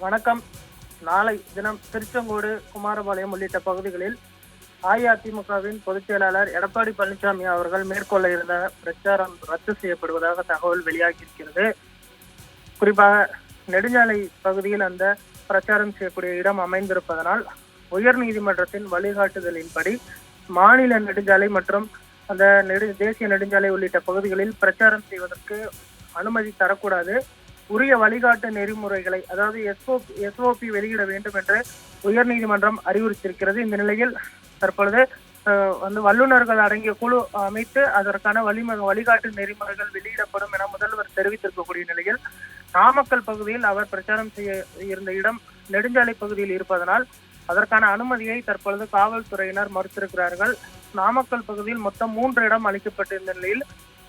வணக்கம். நாளை தினம் திருச்செங்கோடு குமாரபாளையம் உள்ளிட்ட பகுதிகளில் அஇஅதிமுகவின் பொதுச் செயலாளர் எடப்பாடி பழனிசாமி அவர்கள் மேற்கொள்ள இருந்த பிரச்சாரம் ரத்து செய்யப்படுவதாக தகவல் வெளியாகியிருக்கிறது. குறிப்பாக நெடுஞ்சாலை பகுதியில் அந்த பிரச்சாரம் செய்யக்கூடிய இடம் அமைந்திருப்பதனால் உயர் நீதிமன்றத்தின் வழிகாட்டுதலின்படி மாநில நெடுஞ்சாலை மற்றும் அந்த நெடு தேசிய நெடுஞ்சாலை உள்ளிட்ட பகுதிகளில் பிரச்சாரம் செய்வதற்கு அனுமதி தரக்கூடாது. உரிய வழிகாட்டு நெறிமுறைகளை அதாவது எஸ்ஓ எஸ்ஓபி வெளியிட வேண்டும் என்று உயர்நீதிமன்றம் அறிவுறுத்தியிருக்கிறது. இந்த நிலையில் தற்பொழுது வந்து வல்லுநர்கள் அடங்கிய குழு அமைத்து அதற்கான வழிம வழிகாட்டு நெறிமுறைகள் வெளியிடப்படும் என முதல்வர் தெரிவித்திருக்கக்கூடிய நிலையில் நாமக்கல் பகுதியில் அவர் பிரச்சாரம் செய்ய இருந்த இடம் நெடுஞ்சாலை பகுதியில் இருப்பதனால் அதற்கான அனுமதியை தற்பொழுது காவல்துறையினர் மறுத்திருக்கிறார்கள். நாமக்கல் பகுதியில் மொத்தம் மூன்று இடம் அளிக்கப்பட்டிருந்த நிலையில்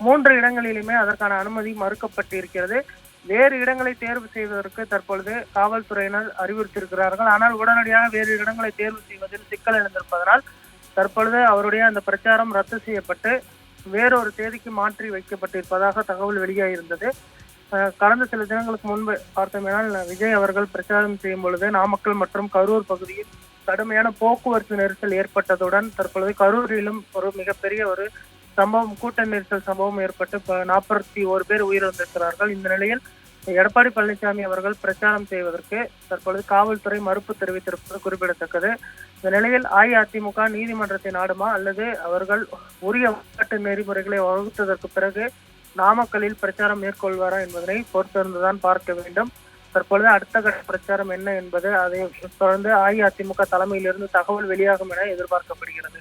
மூன்று இடங்களிலுமே அதற்கான அனுமதி மறுக்கப்பட்டிருக்கிறது. வேறு இடங்களை தேர்வு செய்வதற்கு தற்பொழுது காவல்துறையினர் அறிவுறுத்தியிருக்கிறார்கள். ஆனால் உடனடியாக வேறு இடங்களை தேர்வு செய்வதில் சிக்கல் எழுந்திருப்பதனால் தற்பொழுது அவருடைய அந்த பிரச்சாரம் ரத்து செய்யப்பட்டு வேறொரு தேதிக்கு மாற்றி வைக்கப்பட்டிருப்பதாக தகவல் வெளியாகியிருந்தது கடந்த சில தினங்களுக்கு முன்பு பார்த்தோமேனால் விஜய் அவர்கள் பிரச்சாரம் செய்யும் பொழுது நாமக்கல் மற்றும் கரூர் பகுதியில் கடுமையான போக்குவரத்து நெரிசல் ஏற்பட்டதுடன் தற்பொழுது கரூரிலும் ஒரு மிகப்பெரிய ஒரு சம்பவம் கூட்ட நெரிசல் சம்பவம் ஏற்பட்டு நாற்பத்தி ஒரு பேர் உயிரிழந்திருக்கிறார்கள். இந்த நிலையில் எடப்பாடி பழனிசாமி அவர்கள் பிரச்சாரம் செய்வதற்கு தற்பொழுது காவல்துறை மறுப்பு தெரிவித்திருப்பது குறிப்பிடத்தக்கது. இந்த நிலையில் அஇஅதிமுக நீதிமன்றத்தை நாடுமா? அல்லது அவர்கள் உரிய வழிகாட்டு நெறிமுறைகளை வகுத்ததற்கு பிறகு நாமக்கல்லில் பிரச்சாரம் மேற்கொள்வாரா என்பதனை பொறுத்திருந்துதான் பார்க்க வேண்டும். தற்பொழுது அடுத்த கட்ட பிரச்சாரம் என்ன என்பது அதை தொடர்ந்து அஇஅதிமுக தலைமையிலிருந்து தகவல் வெளியாகும் என எதிர்பார்க்கப்படுகிறது.